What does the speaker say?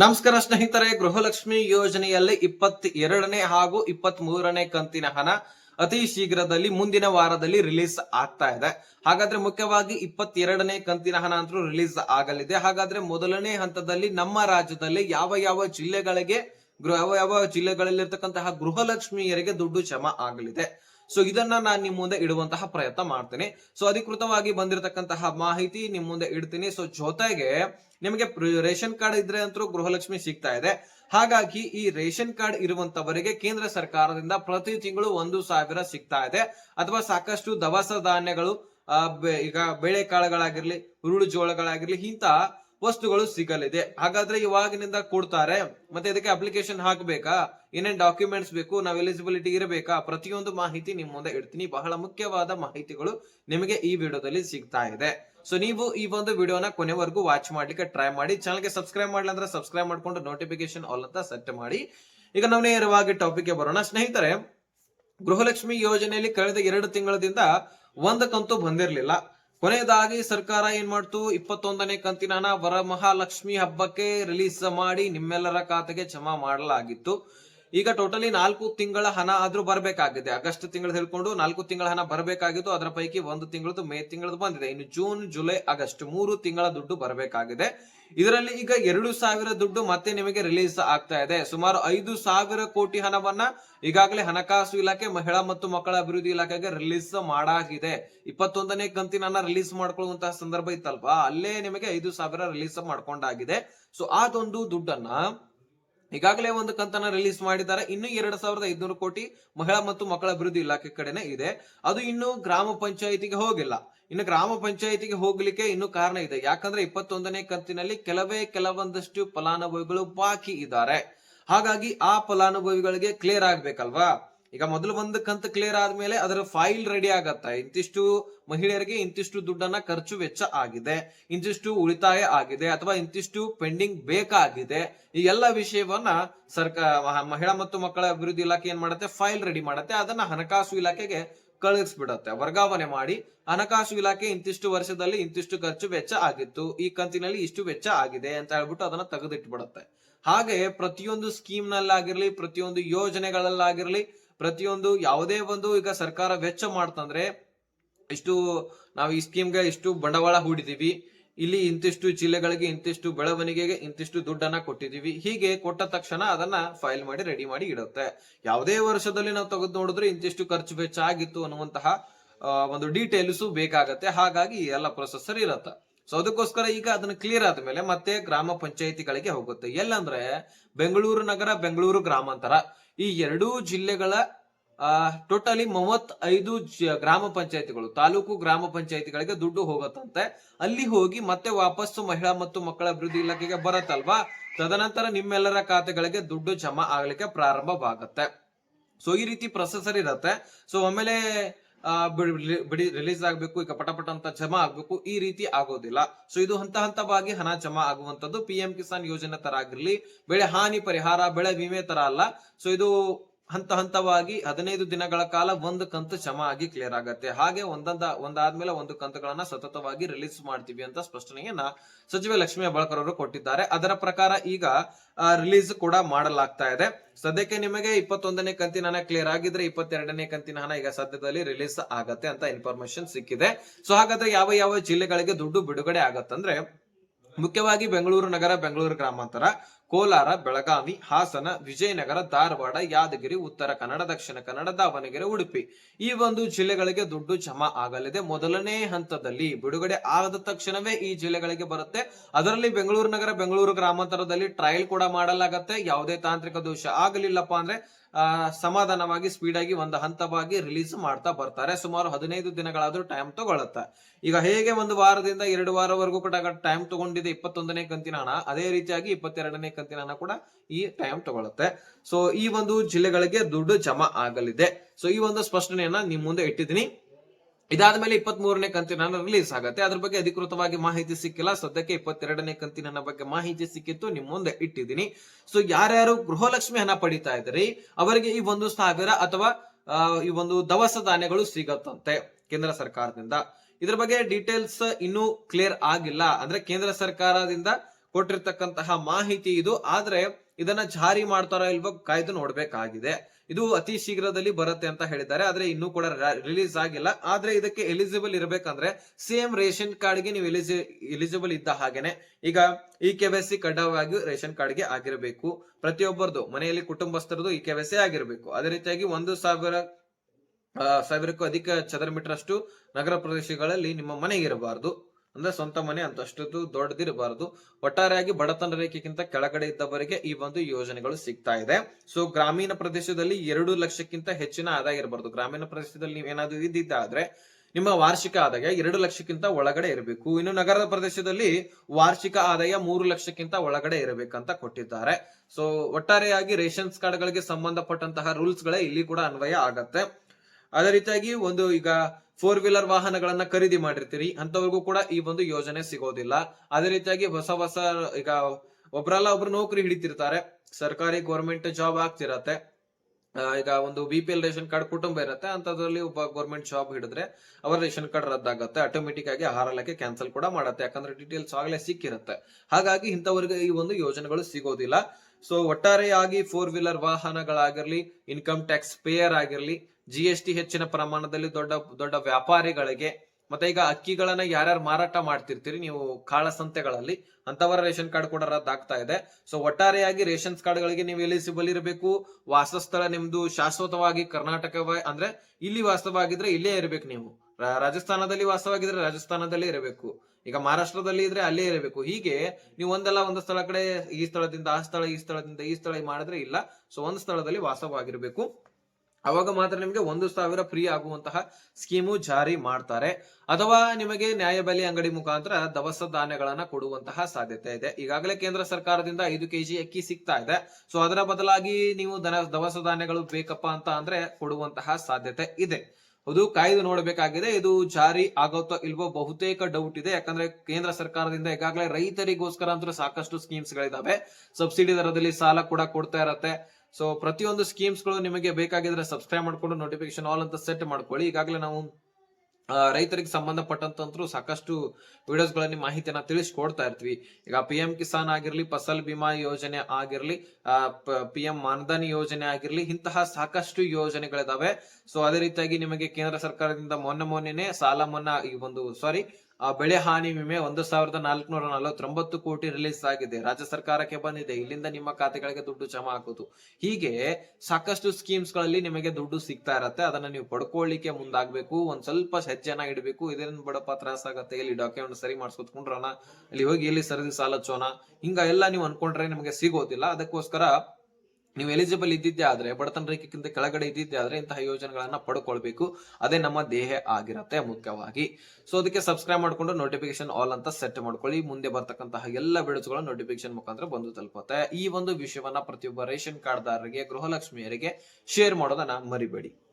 ನಮಸ್ಕಾರ ಸ್ನೇಹಿತರೆ, ಗೃಹಲಕ್ಷ್ಮಿ ಯೋಜನೆಯಲ್ಲಿ ಇಪ್ಪತ್ತ್ ಎರಡನೇ ಹಾಗೂ ಇಪ್ಪತ್ತ್ ಮೂರನೇ ಕಂತಿನ ಹಣ ಅತಿ ಶೀಘ್ರದಲ್ಲಿ ಮುಂದಿನ ವಾರದಲ್ಲಿ ರಿಲೀಸ್ ಆಗ್ತಾ ಇದೆ. ಹಾಗಾದ್ರೆ ಮುಖ್ಯವಾಗಿ ಇಪ್ಪತ್ತೆರಡನೇ ಕಂತಿನ ಹಣ ಅಂತೂ ರಿಲೀಸ್ ಆಗಲಿದೆ. ಹಾಗಾದ್ರೆ ಮೊದಲನೇ ಹಂತದಲ್ಲಿ ನಮ್ಮ ರಾಜ್ಯದಲ್ಲಿ ಯಾವ ಯಾವ ಜಿಲ್ಲೆಗಳಿಗೆ ಯಾವ ಯಾವ ಯಾವ ಜಿಲ್ಲೆಗಳಲ್ಲಿರ್ತಕ್ಕಂತಹ ಗೃಹಲಕ್ಷ್ಮಿಯರಿಗೆ ದುಡ್ಡು ಜಮಾ ಆಗಲಿದೆ. ಸೊ ಇದನ್ನ ನಾನು ನಿಮ್ಮ ಮುಂದೆ ಇಡುವಂತಹ ಪ್ರಯತ್ನ ಮಾಡ್ತೇನೆ. ಸೊ ಅಧಿಕೃತವಾಗಿ ಬಂದಿರತಕ್ಕಂತಹ ಮಾಹಿತಿ ನಿಮ್ಮ ಮುಂದೆ ಇಡ್ತೀನಿ. ಸೊ ಜೊತೆಗೆ ನಿಮಗೆ ರೇಷನ್ ಕಾರ್ಡ್ ಇದ್ರೆ ಅಂತೂ ಗೃಹಲಕ್ಷ್ಮಿ ಸಿಗ್ತಾ ಇದೆ. ಹಾಗಾಗಿ ಈ ರೇಷನ್ ಕಾರ್ಡ್ ಇರುವಂತವರಿಗೆ ಕೇಂದ್ರ ಸರ್ಕಾರದಿಂದ ಪ್ರತಿ ತಿಂಗಳು ಒಂದು ಸಾವಿರ ಸಿಗ್ತಾ ಇದೆ. ಅಥವಾ ಸಾಕಷ್ಟು ದವಸ ಧಾನ್ಯಗಳು ಈಗ ಬೇಳೆಕಾಳುಗಳಾಗಿರ್ಲಿ ಹುರುಳು ಜೋಳಗಳಾಗಿರ್ಲಿ ಇಂತ ವಸ್ತುಗಳು ಸಿಗಲಿದೆ. ಹಾಗಾದ್ರೆ ಇವಾಗಿನಿಂದ ಕೊಡ್ತಾರೆ. ಮತ್ತೆ ಇದಕ್ಕೆ ಅಪ್ಲಿಕೇಶನ್ ಹಾಕಬೇಕಾ? ಏನೇನ್ ಡಾಕ್ಯುಮೆಂಟ್ಸ್ ಬೇಕು? ನಾವು ಎಲಿಜಿಬಿಲಿಟಿ ಇರಬೇಕಾ? ಪ್ರತಿಯೊಂದು ಮಾಹಿತಿ ನಿಮ್ಮ ಮುಂದೆ ಇಡ್ತೀನಿ. ಬಹಳ ಮುಖ್ಯವಾದ ಮಾಹಿತಿಗಳು ನಿಮಗೆ ಈ ವಿಡಿಯೋದಲ್ಲಿ ಸಿಗ್ತಾ ಇದೆ. ಸೊ ನೀವು ಈ ಒಂದು ವಿಡಿಯೋನ ಕೊನೆವರೆಗೂ ವಾಚ್ ಮಾಡ್ಲಿಕ್ಕೆ ಟ್ರೈ ಮಾಡಿ. ಚಾನಲ್ಗೆ ಸಬ್ಸ್ಕ್ರೈಬ್ ಮಾಡ್ಲಿ ಅಂದ್ರೆ ಸಬ್ಸ್ಕ್ರೈಬ್ ಮಾಡ್ಕೊಂಡು ನೋಟಿಫಿಕೇಶನ್ ಆಲ್ ಅಂತ ಸೆಟ್ ಮಾಡಿ. ಈಗ ನಾವು ನೇರವಾಗಿ ಟಾಪಿಕ್ಗೆ ಬರೋಣ. ಸ್ನೇಹಿತರೆ, ಗೃಹಲಕ್ಷ್ಮಿ ಯೋಜನೆಯಲ್ಲಿ ಕಳೆದ ಎರಡು ತಿಂಗಳದಿಂದ ಒಂದು ಕಂತು ಬಂದಿರಲಿಲ್ಲ. ಕೊನೆಯದಾಗಿ ಸರ್ಕಾರ ಏನ್ ಮಾಡ್ತು? ಇಪ್ಪತ್ತೊಂದನೇ ಕಂತಿನ ವರಮಹಾಲಕ್ಷ್ಮಿ ಹಬ್ಬಕ್ಕೆ ರಿಲೀಸ್ ಮಾಡಿ ನಿಮ್ಮೆಲ್ಲರ ಖಾತೆಗೆ ಜಮಾ ಮಾಡಲಾಗಿತ್ತು. ಈಗ ಟೋಟಲಿ ನಾಲ್ಕು ತಿಂಗಳ ಹಣ ಆದ್ರೂ ಬರಬೇಕಾಗಿದೆ. ಆಗಸ್ಟ್ ತಿಂಗಳು ಹೇಳ್ಕೊಂಡು ನಾಲ್ಕು ತಿಂಗಳ ಹಣ ಬರಬೇಕಾಗಿತ್ತು. ಅದರ ಪೈಕಿ ಒಂದು ತಿಂಗಳದ್ದು ಮೇ ತಿಂಗಳದ್ದು ಬಂದಿದೆ. ಇನ್ನು ಜೂನ್, ಜುಲೈ, ಆಗಸ್ಟ್ ಮೂರು ತಿಂಗಳ ದುಡ್ಡು ಬರಬೇಕಾಗಿದೆ. ಇದರಲ್ಲಿ ಈಗ ಎರಡು ಸಾವಿರ ದುಡ್ಡು ಮತ್ತೆ ನಿಮಗೆ ರಿಲೀಸ್ ಆಗ್ತಾ ಇದೆ. ಸುಮಾರು ಐದು ಸಾವಿರ ಕೋಟಿ ಹಣವನ್ನ ಈಗಾಗಲೇ ಹಣಕಾಸು ಇಲಾಖೆ, ಮಹಿಳಾ ಮತ್ತು ಮಕ್ಕಳ ಅಭಿವೃದ್ಧಿ ಇಲಾಖೆಗೆ ರಿಲೀಸ್ ಮಾಡಾಗಿದೆ. ಇಪ್ಪತ್ತೊಂದನೇ ಕಂತಿನ ರಿಲೀಸ್ ಮಾಡ್ಕೊಳ್ಳುವಂತಹ ಸಂದರ್ಭ ಇತ್ತಲ್ವಾ? ಅಲ್ಲೇ ನಿಮಗೆ ಐದು ಸಾವಿರ ರಿಲೀಸ್ ಮಾಡ್ಕೊಂಡಾಗಿದೆ. ಸೊ ಅದೊಂದು ದುಡ್ಡನ್ನ ಈಗಾಗಲೇ ಒಂದು ಕಂತನ್ನ ರಿಲೀಸ್ ಮಾಡಿದ್ದಾರೆ. ಇನ್ನು ಎರಡ್ ಸಾವಿರದ ಐದ್ನೂರು ಕೋಟಿ ಮಹಿಳಾ ಮತ್ತು ಮಕ್ಕಳ ಅಭಿವೃದ್ಧಿ ಇಲಾಖೆ ಕಡೆನೆ ಇದೆ. ಅದು ಇನ್ನು ಗ್ರಾಮ ಪಂಚಾಯಿತಿಗೆ ಹೋಗಿಲ್ಲ. ಇನ್ನು ಗ್ರಾಮ ಪಂಚಾಯಿತಿಗೆ ಹೋಗ್ಲಿಕ್ಕೆ ಇನ್ನು ಕಾರಣ ಇದೆ. ಯಾಕಂದ್ರೆ ಇಪ್ಪತ್ತೊಂದನೇ ಕಂತಿನಲ್ಲಿ ಕೆಲವೇ ಕೆಲವೊಂದಷ್ಟು ಫಲಾನುಭವಿಗಳು ಬಾಕಿ ಇದ್ದಾರೆ. ಹಾಗಾಗಿ ಆ ಫಲಾನುಭವಿಗಳಿಗೆ ಕ್ಲಿಯರ್ ಆಗ್ಬೇಕಲ್ವಾ? ಈಗ ಮೊದಲು ಒಂದು ಕಂತು ಕ್ಲಿಯರ್ ಆದ್ಮೇಲೆ ಅದರ ಫೈಲ್ ರೆಡಿ ಆಗತ್ತ? ಇಂತಿಷ್ಟು ಮಹಿಳೆಯರಿಗೆ ಇಂತಿಷ್ಟು ದುಡ್ಡನ್ನ ಖರ್ಚು ವೆಚ್ಚ ಆಗಿದೆ, ಇಂತಿಷ್ಟು ಉಳಿತಾಯ ಆಗಿದೆ, ಅಥವಾ ಇಂತಿಷ್ಟು ಪೆಂಡಿಂಗ್ ಬೇಕಾಗಿದೆ? ಈ ಎಲ್ಲ ವಿಷಯವನ್ನ ಸರ್ಕಾರ ಮಹಿಳಾ ಮತ್ತು ಮಕ್ಕಳ ಅಭಿವೃದ್ಧಿ ಇಲಾಖೆ ಏನ್ ಮಾಡುತ್ತೆ? ಫೈಲ್ ರೆಡಿ ಮಾಡುತ್ತೆ. ಅದನ್ನ ಹಣಕಾಸು ಇಲಾಖೆಗೆ ಕಳಿಸ್ಬಿಡತ್ತೆ ವರ್ಗಾವಣೆ ಮಾಡಿ ಹಣಕಾಸು ಇಲಾಖೆ ಇಂತಿಷ್ಟು ವರ್ಷದಲ್ಲಿ ಇಂತಿಷ್ಟು ಖರ್ಚು ವೆಚ್ಚ ಆಗಿತ್ತು. ಈ ಕಂತಿನಲ್ಲಿ ಇಷ್ಟು ವೆಚ್ಚ ಆಗಿದೆ ಅಂತ ಹೇಳ್ಬಿಟ್ಟು ಅದನ್ನ ತೆಗೆದಿಟ್ಬಿಡುತ್ತೆ. ಹಾಗೆ ಪ್ರತಿಯೊಂದು ಸ್ಕೀಮ್ ನಲ್ಲಾಗಿರ್ಲಿ, ಪ್ರತಿಯೊಂದು ಯೋಜನೆಗಳಲ್ಲಾಗಿರ್ಲಿ ಪ್ರತಿಯೊಂದು ಯಾವುದೇ ಒಂದು ಈಗ ಸರ್ಕಾರ ವೆಚ್ಚ ಮಾಡ್ತಂದ್ರೆ ಇಷ್ಟು ನಾವು ಈ ಸ್ಕೀಮ್ಗೆ ಇಷ್ಟು ಬಂಡವಾಳ ಹೂಡಿದೀವಿ. ಇಲ್ಲಿ ಇಂತಿಷ್ಟು ಜಿಲ್ಲೆಗಳಿಗೆ ಇಂತಿಷ್ಟು ಬೆಳವಣಿಗೆಗೆ ಇಂತಿಷ್ಟು ದುಡ್ಡನ್ನ ಕೊಟ್ಟಿದೀವಿ. ಹೀಗೆ ಕೊಟ್ಟ ತಕ್ಷಣ ಅದನ್ನ ಫೈಲ್ ಮಾಡಿ ರೆಡಿ ಮಾಡಿ ಇಡುತ್ತೆ. ಯಾವುದೇ ವರ್ಷದಲ್ಲಿ ನಾವು ತೆಗೆದು ನೋಡಿದ್ರೆ ಇಂತಿಷ್ಟು ಖರ್ಚು ವೆಚ್ಚ ಆಗಿತ್ತು ಅನ್ನುವಂತಹ ಒಂದು ಡೀಟೇಲ್ಸ್ ಬೇಕಾಗತ್ತೆ. ಹಾಗಾಗಿ ಎಲ್ಲ ಪ್ರೊಸೆಸರ್ ಇರತ್ತೆ. ಸೊ ಅದಕ್ಕೋಸ್ಕರ ಈಗ ಅದನ್ನ ಕ್ಲಿಯರ್ ಆದ್ಮೇಲೆ ಮತ್ತೆ ಗ್ರಾಮ ಪಂಚಾಯಿತಿಗಳಿಗೆ ಹೋಗುತ್ತೆ. ಎಲ್ಲಂದ್ರೆ ಬೆಂಗಳೂರು ನಗರ, ಬೆಂಗಳೂರು ಗ್ರಾಮಾಂತರ. ಈ ಎರಡೂ ಜಿಲ್ಲೆಗಳ ಟೋಟಲಿ ಮೂವತ್ ಜ- ಗ್ರಾಮ ಪಂಚಾಯತಿಗಳು, ತಾಲೂಕು ಗ್ರಾಮ ಪಂಚಾಯತಿಗಳಿಗೆ ದುಡ್ಡು ಹೋಗುತ್ತಂತೆ. ಅಲ್ಲಿ ಹೋಗಿ ಮತ್ತೆ ವಾಪಸ್ಸು ಮಹಿಳಾ ಮತ್ತು ಮಕ್ಕಳ ಅಭಿವೃದ್ಧಿ ಇಲಾಖೆಗೆ ಬರತ್ತಲ್ವಾ? ತದನಂತರ ನಿಮ್ಮೆಲ್ಲರ ಖಾತೆಗಳಿಗೆ ದುಡ್ಡು ಜಮಾ ಆಗ್ಲಿಕ್ಕೆ ಪ್ರಾರಂಭವಾಗತ್ತೆ. ಸೊ ಈ ರೀತಿ ಪ್ರೊಸೆಸರ್ ಇರತ್ತೆ. ಸೊ ಆಮೇಲೆ ಬಿಡಿ- ರಿಲೀಸ್ ಆಗ್ಬೇಕು, ಈಗ ಪಟಪಟ ಅಂತ ಜಮಾ ಆಗ್ಬೇಕು, ಈ ರೀತಿ ಆಗೋದಿಲ್ಲ. ಸೊ ಇದು ಹಂತ ಹಂತವಾಗಿ ಹಣ ಜಮಾ ಆಗುವಂತದ್ದು ಪಿ ಎಂ ಕಿಸಾನ್ ಯೋಜನೆ ತರ ಆಗಿರ್ಲಿ, ಬೆಳೆ ಹಾನಿ ಪರಿಹಾರ, ಬೆಳೆ ವಿಮೆ ತರ ಅಲ್ಲ. ಸೊ ಇದು ಹಂತ ಹಂತವಾಗಿ ಹದಿನೈದು ದಿನಗಳ ಕಾಲ ಒಂದು ಕಂತು ಜಮಾ ಆಗಿ ಕ್ಲಿಯರ್ ಆಗತ್ತೆ. ಹಾಗೆ ಒಂದೊಂದ, ಒಂದಾದ್ಮೇಲೆ ಒಂದು ಕಂತುಗಳನ್ನ ಸತತವಾಗಿ ರಿಲೀಸ್ ಮಾಡ್ತೀವಿ ಅಂತ ಸ್ಪಷ್ಟನೆಯನ್ನ ಸಚಿವ ಲಕ್ಷ್ಮೀ ಹೆಬ್ಬಾಳ್ಕರ್ ಅವರು ಕೊಟ್ಟಿದ್ದಾರೆ. ಅದರ ಪ್ರಕಾರ ಈಗ ರಿಲೀಸ್ ಕೂಡ ಮಾಡಲಾಗ್ತಾ ಇದೆ. ಸದ್ಯಕ್ಕೆ ನಿಮಗೆ ಇಪ್ಪತ್ತೊಂದನೇ ಕಂತಿನ ಹಣ ಕ್ಲಿಯರ್ ಆಗಿದ್ರೆ ಇಪ್ಪತ್ತೆರಡನೇ ಕಂತಿನ ಹಣ ಈಗ ಸದ್ಯದಲ್ಲಿ ರಿಲೀಸ್ ಆಗತ್ತೆ ಅಂತ ಇನ್ಫಾರ್ಮೇಶನ್ ಸಿಕ್ಕಿದೆ. ಸೊ ಹಾಗಾದ್ರೆ ಯಾವ ಯಾವ ಜಿಲ್ಲೆಗಳಿಗೆ ದುಡ್ಡು ಬಿಡುಗಡೆ ಆಗತ್ತಂದ್ರೆ ಮುಖ್ಯವಾಗಿ ಬೆಂಗಳೂರು ನಗರ, ಬೆಂಗಳೂರು ಗ್ರಾಮಾಂತರ. ಕೋಲಾರ, ಬೆಳಗಾವಿ, ಹಾಸನ, ವಿಜಯನಗರ, ಧಾರವಾಡ, ಯಾದಗಿರಿ, ಉತ್ತರ ಕನ್ನಡ, ದಕ್ಷಿಣ ಕನ್ನಡ ದಾವಣಗೆರೆ ಉಡುಪಿ. ಈ ಒಂದು ಜಿಲ್ಲೆಗಳಿಗೆ ದುಡ್ಡು ಜಮಾ ಆಗಲಿದೆ. ಮೊದಲನೇ ಹಂತದಲ್ಲಿ ಬಿಡುಗಡೆ ಆದ ತಕ್ಷಣವೇ ಈ ಜಿಲ್ಲೆಗಳಿಗೆ ಬರುತ್ತೆ. ಅದರಲ್ಲಿ ಬೆಂಗಳೂರು ನಗರ, ಬೆಂಗಳೂರು ಗ್ರಾಮಾಂತರದಲ್ಲಿ ಟ್ರಯಲ್ ಕೂಡ ಮಾಡಲಾಗತ್ತೆ. ಯಾವುದೇ ತಾಂತ್ರಿಕ ದೋಷ ಆಗಲಿಲ್ಲಪ್ಪ ಅಂದ್ರೆ ಸಮಾಧಾನವಾಗಿ ಸ್ಪೀಡ್ ಆಗಿ ಒಂದು ಹಂತವಾಗಿ ರಿಲೀಸ್ ಮಾಡ್ತಾ ಬರ್ತಾರೆ. ಸುಮಾರು ಹದಿನೈದು ದಿನಗಳಾದ್ರೂ ಟೈಮ್ ತಗೊಳ್ಳುತ್ತೆ ಈಗ ಹೇಗೆ ಒಂದು ವಾರದಿಂದ ಎರಡು ವಾರವರೆಗೂ ಕೂಡ ಟೈಮ್ ತಗೊಂಡಿದೆ ಇಪ್ಪತ್ತೊಂದನೇ ಕಂತಿನ ಹಣ, ಅದೇ ರೀತಿಯಾಗಿ ಇಪ್ಪತ್ತೆರಡನೇ ಕಂತಿನ ಹಣ ಕೂಡ ಈ ಟೈಮ್ ತಗೊಳುತ್ತೆ. ಸೊ ಈ ಒಂದು ಜಿಲ್ಲೆಗಳಿಗೆ ದುಡ್ಡು ಜಮಾ ಆಗಲಿದೆ. ಸೊ ಈ ಒಂದು ಸ್ಪಷ್ಟನೆಯನ್ನ ನಿಮ್ ಮುಂದೆ ಇಟ್ಟಿದ್ದೀನಿ. ಇದಾದ್ಮೇಲೆ ಇಪ್ಪತ್ತ್ ಮೂರನೇ ಕಂತಿನ ರಿಲೀಸ್ ಆಗುತ್ತೆ. ಅದ್ರ ಬಗ್ಗೆ ಅಧಿಕೃತವಾಗಿ ಮಾಹಿತಿ ಸಿಕ್ಕಿಲ್ಲ. ಸದ್ಯಕ್ಕೆ ಇಪ್ಪತ್ತೆರಡನೇ ಕಂತಿನ ಬಗ್ಗೆ ಮಾಹಿತಿ ಸಿಕ್ಕಿತ್ತು. ನಿಮ್ ಮುಂದೆ ಇಟ್ಟಿದ್ದೀನಿ. ಸೊ ಯಾರ್ಯಾರು ಗೃಹಲಕ್ಷ್ಮಿ ಹಣ ಪಡಿತಾ ಇದ್ರಿ ಅವರಿಗೆ ಈ ಒಂದು ಸಾವಿರ ಅಥವಾ ಈ ಒಂದು ದವಸ ಧಾನ್ಯಗಳು ಸಿಗತ್ತಂತೆ ಕೇಂದ್ರ ಸರ್ಕಾರದಿಂದ. ಇದ್ರ ಬಗ್ಗೆ ಡೀಟೇಲ್ಸ್ ಇನ್ನೂ ಕ್ಲಿಯರ್ ಆಗಿಲ್ಲ. ಅಂದ್ರೆ ಕೇಂದ್ರ ಸರ್ಕಾರದಿಂದ ಕೊಟ್ಟಿರ್ತಕ್ಕಂತಹ ಮಾಹಿತಿ ಇದು. ಆದ್ರೆ ಇದನ್ನ ಜಾರಿ ಮಾಡ್ತಾರೋ ಇಲ್ವೋ ಕಾಯ್ದು ನೋಡ್ಬೇಕಾಗಿದೆ. ಇದು ಅತಿ ಶೀಘ್ರದಲ್ಲಿ ಬರುತ್ತೆ ಅಂತ ಹೇಳಿದ್ದಾರೆ. ಆದ್ರೆ ಇನ್ನೂ ಕೂಡ ರಿಲೀಸ್ ಆಗಿಲ್ಲ. ಆದ್ರೆ ಇದಕ್ಕೆ ಎಲಿಜಿಬಲ್ ಇರಬೇಕಂದ್ರೆ ಸೇಮ್ ರೇಷನ್ ಕಾರ್ಡ್ಗೆ ನೀವು ಎಲಿಜಿ, ಎಲಿಜಿಬಲ್ ಇದ್ದ ಹಾಗೇನೆ ಈಗ ಇ ಕೆ ಸಿ ಕಡ್ಡಾಯವಾಗಿ ರೇಷನ್ ಕಾರ್ಡ್ಗೆ ಆಗಿರಬೇಕು. ಪ್ರತಿಯೊಬ್ಬರದು, ಮನೆಯಲ್ಲಿ ಕುಟುಂಬಸ್ಥರದು ಇ ಕೆ ವೈ ಸಿ ಆಗಿರಬೇಕು. ಅದೇ ರೀತಿಯಾಗಿ ಒಂದು ಸಾವಿರ ಸಾವಿರಕ್ಕೂ ಅಧಿಕ ಚದರ ಮೀಟರ್ ಅಷ್ಟು ನಗರ ಪ್ರದೇಶಗಳಲ್ಲಿ ನಿಮ್ಮ ಮನೆ ಇರಬಾರದು. ಅಂದ್ರೆ ಸ್ವಂತ ಮನೆ ಅಂತಷ್ಟು ದೊಡ್ಡದಿರಬಾರದು. ಒಟ್ಟಾರೆಯಾಗಿ ಬಡತನ ರೇಖೆಗಿಂತ ಕೆಳಗಡೆ ಇದ್ದವರಿಗೆ ಈ ಒಂದು ಯೋಜನೆಗಳು ಸಿಗ್ತಾ ಇದೆ. ಸೊ ಗ್ರಾಮೀಣ ಪ್ರದೇಶದಲ್ಲಿ ಎರಡು ಲಕ್ಷಕ್ಕಿಂತ ಹೆಚ್ಚಿನ ಆದಾಯ ಇರಬಾರದು. ಗ್ರಾಮೀಣ ಪ್ರದೇಶದಲ್ಲಿ ನೀವು ಏನಾದ್ರು ಇದ್ದಿದ್ದಾದ್ರೆ ನಿಮ್ಮ ವಾರ್ಷಿಕ ಆದಾಯ ಎರಡು ಲಕ್ಷಕ್ಕಿಂತ ಒಳಗಡೆ ಇರಬೇಕು. ಇನ್ನು ನಗರದ ಪ್ರದೇಶದಲ್ಲಿ ವಾರ್ಷಿಕ ಆದಾಯ ಮೂರು ಲಕ್ಷಕ್ಕಿಂತ ಒಳಗಡೆ ಇರಬೇಕಂತ ಕೊಟ್ಟಿದ್ದಾರೆ. ಸೊ ಒಟ್ಟಾರೆಯಾಗಿ ರೇಷನ್ಸ್ ಕಾರ್ಡ್ಗಳಿಗೆ ಸಂಬಂಧಪಟ್ಟಂತಹ ರೂಲ್ಸ್ ಗಳೇ ಇಲ್ಲಿ ಕೂಡ ಅನ್ವಯ ಆಗತ್ತೆ. ಅದೇ ರೀತಿಯಾಗಿ ಒಂದು ಈಗ ಫೋರ್ ವೀಲರ್ ವಾಹನಗಳನ್ನ ಖರೀದಿ ಮಾಡಿರ್ತೀರಿ ಅಂತವ್ರಿಗೂ ಕೂಡ ಈ ಒಂದು ಯೋಜನೆ ಸಿಗೋದಿಲ್ಲ. ಅದೇ ರೀತಿಯಾಗಿ ಹೊಸ ಹೊಸ ಈಗ ಒಬ್ರಲ್ಲ ಒಬ್ರು ನೌಕರಿ ಹಿಡಿತಿರ್ತಾರೆ, ಸರ್ಕಾರಿ ಗೌರ್ಮೆಂಟ್ ಜಾಬ್ ಆಗ್ತಿರತ್ತೆ. ಈಗ ಒಂದು B P L ration card ಕುಟುಂಬ ಇರುತ್ತೆ ಅಂತದ್ರಲ್ಲಿ ಒಬ್ಬ ಗೌರ್ಮೆಂಟ್ ಜಾಬ್ ಹಿಡಿದ್ರೆ ಅವರ ರೇಷನ್ ಕಾರ್ಡ್ ರದ್ದಾಗುತ್ತೆ ಆಟೋಮೆಟಿಕ್ ಆಗಿ ಆಹಾರ ಇಲಾಖೆ ಕ್ಯಾನ್ಸಲ್ ಕೂಡ ಮಾಡುತ್ತೆ, ಯಾಕಂದ್ರೆ ಡೀಟೇಲ್ಸ್ ಆಗಲೇ ಸಿಕ್ಕಿರುತ್ತೆ. ಹಾಗಾಗಿ ಇಂಥವರಿಗೆ ಈ ಒಂದು ಯೋಜನೆಗಳು ಸಿಗೋದಿಲ್ಲ. ಸೊ ಒಟ್ಟಾರೆಯಾಗಿ ಫೋರ್ ವೀಲರ್ ವಾಹನಗಳಾಗಿರ್ಲಿ ಇನ್ಕಮ್ ಟ್ಯಾಕ್ಸ್ ಪೇಯರ್ ಆಗಿರ್ಲಿ ಜಿ ಎಸ್ ಟಿ ಹೆಚ್ಚಿನ ಪ್ರಮಾಣದಲ್ಲಿ ದೊಡ್ಡ ದೊಡ್ಡ ವ್ಯಾಪಾರಿಗಳಿಗೆ, ಮತ್ತೆ ಈಗ ಅಕ್ಕಿಗಳನ್ನ ಯಾರ್ಯಾರು ಮಾರಾಟ ಮಾಡ್ತಿರ್ತೀರಿ ನೀವು ಕಾಳ ಸಂತೆಗಳಲ್ಲಿ, ಅಂತವರ ರೇಷನ್ ಕಾರ್ಡ್ ಕೂಡ ರದ್ದಾಗ್ತಾ ಇದೆ. ಸೊ ಒಟ್ಟಾರೆಯಾಗಿ ರೇಷನ್ಸ್ ಕಾರ್ಡ್ಗಳಿಗೆ ನೀವು ಎಲಿಜಿಬಲ್ ಇರಬೇಕು. ವಾಸಸ್ಥಳ ನಿಮ್ದು ಶಾಶ್ವತವಾಗಿ ಕರ್ನಾಟಕ ಅಂದ್ರೆ ಇಲ್ಲಿ ವಾಸವಾಗಿದ್ರೆ ಇಲ್ಲೇ ಇರಬೇಕು ನೀವು. ರಾಜಸ್ಥಾನದಲ್ಲಿ ವಾಸವಾಗಿದ್ರೆ ರಾಜಸ್ಥಾನದಲ್ಲೇ ಇರಬೇಕು. ಈಗ ಮಹಾರಾಷ್ಟ್ರದಲ್ಲಿ ಇದ್ರೆ ಅಲ್ಲೇ ಇರಬೇಕು. ಹೀಗೆ ನೀವು ಒಂದಲ್ಲ ಒಂದು ಸ್ಥಳ ಕಡೆ ಈ ಸ್ಥಳದಿಂದ ಆ ಸ್ಥಳ, ಈ ಸ್ಥಳದಿಂದ ಈ ಸ್ಥಳ ಮಾಡಿದ್ರೆ ಇಲ್ಲ. ಸೊ ಒಂದ್ ಸ್ಥಳದಲ್ಲಿ ವಾಸವಾಗಿರ್ಬೇಕು. ಅವಾಗ ಮಾತ್ರ ನಿಮಗೆ ಒಂದು ಸಾವಿರ ಫ್ರೀ ಆಗುವಂತಹ ಸ್ಕೀಮು ಜಾರಿ ಮಾಡ್ತಾರೆ. ಅಥವಾ ನಿಮಗೆ ನ್ಯಾಯಬೆಲೆ ಅಂಗಡಿ ಮುಖಾಂತರ ದವಸ ಧಾನ್ಯಗಳನ್ನ ಕೊಡುವಂತಹ ಸಾಧ್ಯತೆ ಇದೆ. ಈಗಾಗಲೇ ಕೇಂದ್ರ ಸರ್ಕಾರದಿಂದ ಐದು ಕೆಜಿ ಅಕ್ಕಿ ಸಿಗ್ತಾ ಇದೆ. ಸೊ ಅದರ ಬದಲಾಗಿ ನೀವು ದನ, ದವಸ ಧಾನ್ಯಗಳು ಬೇಕಪ್ಪ ಅಂತ ಅಂದ್ರೆ ಕೊಡುವಂತಹ ಸಾಧ್ಯತೆ ಇದೆ. ಅದು ಕಾಯ್ದು ನೋಡಬೇಕಾಗಿದೆ. ಇದು ಜಾರಿ ಆಗುತ್ತೋ ಇಲ್ವೋ ಬಹುತೇಕ ಡೌಟ್ ಇದೆ. ಯಾಕಂದ್ರೆ ಕೇಂದ್ರ ಸರ್ಕಾರದಿಂದ ಈಗಾಗಲೇ ರೈತರಿಗೋಸ್ಕರ ಅಂತೂ ಸಾಕಷ್ಟು ಸ್ಕೀಮ್ಸ್ ಗಳಿದಾವೆ. ಸಬ್ಸಿಡಿ ದರದಲ್ಲಿ ಸಾಲ ಕೂಡ ಕೊಡ್ತಾ ಇರತ್ತೆ. ಸೊ ಪ್ರತಿಯೊಂದು ಸ್ಕೀಮ್ಸ್ಗಳು ನಿಮಗೆ ಬೇಕಾಗಿದ್ರೆ ಸಬ್ಸ್ಕ್ರೈಬ್ ಮಾಡ್ಕೊಂಡು ನೋಟಿಫಿಕೇಶನ್ ಆಲ್ ಅಂತ ಸೆಟ್ ಮಾಡ್ಕೊಳ್ಳಿ. ಈಗಾಗಲೇ ನಾವು ರೈತರಿಗೆ ಸಂಬಂಧಪಟ್ಟಂತಂತೂ ಸಾಕಷ್ಟು ವಿಡಿಯೋಸ್ಗಳಲ್ಲಿ ಮಾಹಿತಿಯನ್ನ ತಿಳಿಸ್ಕೊಡ್ತಾ ಇರ್ತೀವಿ. ಈಗ ಪಿ ಎಂ ಕಿಸಾನ್ ಆಗಿರ್ಲಿ, ಫಸಲ್ ಬಿಮಾ ಯೋಜನೆ ಆಗಿರ್ಲಿ ಪಿ ಎಂ ಮಾನಧನ್ ಯೋಜನೆ ಆಗಿರ್ಲಿ, ಇಂತಹ ಸಾಕಷ್ಟು ಯೋಜನೆಗಳಿದಾವೆ. ಸೊ ಅದೇ ರೀತಿಯಾಗಿ ನಿಮಗೆ ಕೇಂದ್ರ ಸರ್ಕಾರದಿಂದ ಮೊನ್ನೆ ಮೊನ್ನೆನೆ ಸಾಲ ಮನ್ನಾ ಈ ಒಂದು ಸಾರಿ ಬೆಳೆ ಹಾನಿ ವಿಮೆ ಒಂದು ಸಾವಿರದ ನಾಲ್ಕುನೂರ ನಲವತ್ತೊಂಬತ್ತು ಕೋಟಿ ರಿಲೀಸ್ ಆಗಿದೆ. ರಾಜ್ಯ ಸರ್ಕಾರಕ್ಕೆ ಬಂದಿದೆ. ಇಲ್ಲಿಂದ ನಿಮ್ಮ ಖಾತೆಗಳಿಗೆ ದುಡ್ಡು ಜಮಾ ಹಾಕೋದು ಹೀಗೆ ಸಾಕಷ್ಟು ಸ್ಕೀಮ್ಸ್ಗಳಲ್ಲಿ ನಿಮಗೆ ದುಡ್ಡು ಸಿಗ್ತಾ ಇರತ್ತೆ. ಅದನ್ನ ನೀವು ಪಡ್ಕೊಳ್ಳಿಕ್ಕೆ ಮುಂದಾಗಬೇಕು. ಒಂದ್ ಸ್ವಲ್ಪ ಹೆಜ್ಜೆನ ಇಡಬೇಕು. ಇದರಿಂದ ಬಡಪ ತ್ರಾಸ ಆಗತ್ತೆ? ಇಲ್ಲಿ ಡಾಕ್ಯುಮೆಂಟ್ ಸರಿ ಮಾಡಿಸ್ಕೊತ್ಕೊಂಡ್ರಣ ಅಲ್ಲಿ ಹೋಗಿ ಎಲ್ಲಿ ಸರದಿ ಸಾಲ ಹಚ್ಚೋಣ? ಹಿಂಗ ಎಲ್ಲ ನೀವು ಅನ್ಕೊಂಡ್ರೆ ನಿಮಗೆ ಸಿಗೋದಿಲ್ಲ. ಅದಕ್ಕೋಸ್ಕರ ನೀವು ಎಲಿಜಿಬಲ್ ಇದ್ದಿದ್ದೆ ಆದ್ರೆ, ಬಡತನ ರೇಖೆಗಿಂತ ಕೆಳಗಡೆ ಇದ್ದಿದ್ದೆ ಆದ್ರೆ ಇಂತಹ ಯೋಜನೆಗಳನ್ನ ಪಡ್ಕೊಳ್ಬೇಕು. ಅದೇ ನಮ್ಮ ದೇಹ ಆಗಿರತ್ತೆ ಮುಖ್ಯವಾಗಿ. ಸೊ ಅದಕ್ಕೆ ಸಬ್ಸ್ಕ್ರೈಬ್ ಮಾಡ್ಕೊಂಡು ನೋಟಿಫಿಕೇಶನ್ ಆಲ್ ಅಂತ ಸೆಟ್ ಮಾಡ್ಕೊಳ್ಳಿ. ಮುಂದೆ ಬರ್ತಕ್ಕಂತಹ ಎಲ್ಲ ವಿಡಿಯೋಸ್ಗಳು ನೋಟಿಫಿಕೇಶನ್ ಮುಖಾಂತರ ಬಂದು ತಲುಪುತ್ತೆ. ಈ ಒಂದು ವಿಷಯವನ್ನ ಪ್ರತಿಯೊಬ್ಬ ರೇಷನ್ ಕಾರ್ಡ್ದಾರರಿಗೆ, ಗೃಹಲಕ್ಷ್ಮಿಯರಿಗೆ ಶೇರ್ ಮಾಡೋದನ್ನ ಮರಿಬೇಡಿ.